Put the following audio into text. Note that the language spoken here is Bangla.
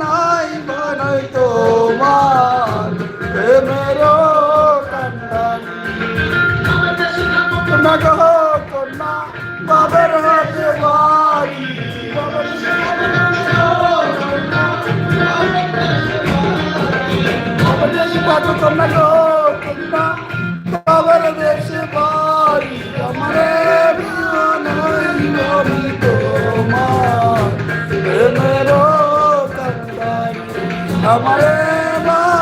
নাই বানাই তোমার মেরো কন্যা গহ কন্যা বাবার হাতে বাড়ি। কন্যা গহ কন্যা বাবার দেশে বাড়ি। আমারে amarela